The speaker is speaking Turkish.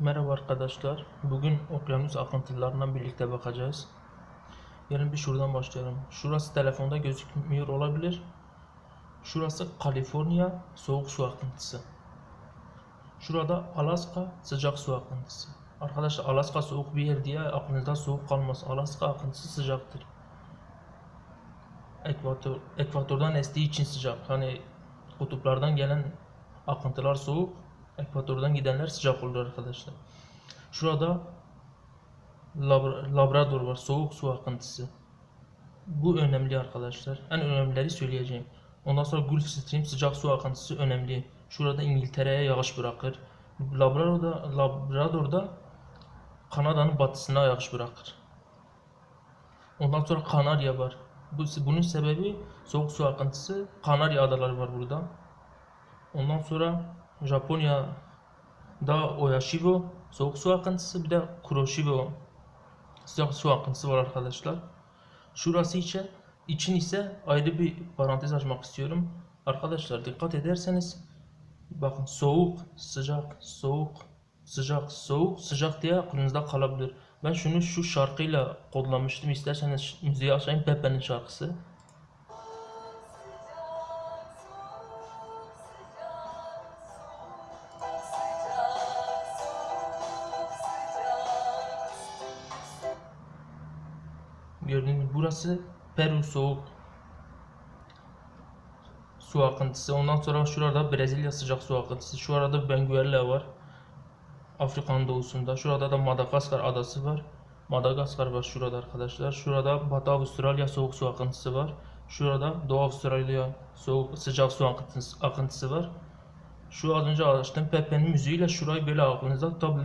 Merhaba arkadaşlar. Bugün okyanus akıntılarından birlikte bakacağız. Gelin bir şuradan başlayalım. Şurası telefonda gözükmüyor olabilir. Şurası Kaliforniya soğuk su akıntısı. Şurada Alaska sıcak su akıntısı. Arkadaşlar Alaska soğuk bir yer diye aklınızda soğuk kalmaz. Alaska akıntısı sıcaktır. Ekvator, ekvatordan estiği için sıcak. Hani kutuplardan gelen akıntılar soğuk. Ekvatordan gidenler sıcak olur arkadaşlar. Şurada Lab- Labrador var. Soğuk su akıntısı. Bu önemli arkadaşlar. En önemlileri söyleyeceğim. Ondan sonra Gulf Stream sıcak su akıntısı önemli. Şurada İngiltere'ye yağış bırakır. Labrador'da, Labrador'da Kanada'nın batısına yağış bırakır. Ondan sonra Kanarya var. Bu, bunun sebebi soğuk su akıntısı. Kanarya adaları var burada. Ondan sonra Japonya'da Oyashivo soğuk su akıntısı bir de Kuroshivo sıcak su akıntısı var arkadaşlar. Şurası için için ise ayrı bir parantez açmak istiyorum. Arkadaşlar dikkat ederseniz bakın soğuk, sıcak, soğuk, sıcak, soğuk, sıcak diye aklınızda kalabilir. Ben şunu şu şarkıyla kodlamıştım. İsterseniz müziği açayım. Pepe'nin şarkısı. Gördüğünüz burası Peru soğuk su akıntısı. Ondan sonra şurada Brezilya sıcak su akıntısı. Şu arada Benguela var. Afrika'nın doğusunda. Şurada da Madagaskar adası var. Madagaskar var şurada arkadaşlar. Şurada Batı Avustralya soğuk su akıntısı var. Şurada Doğu Avustralya soğuk sıcak su akıntısı, akıntısı var. Şu az önce açtığım Pepe'nin müziğiyle şurayı böyle aklınızda tutabilirsiniz.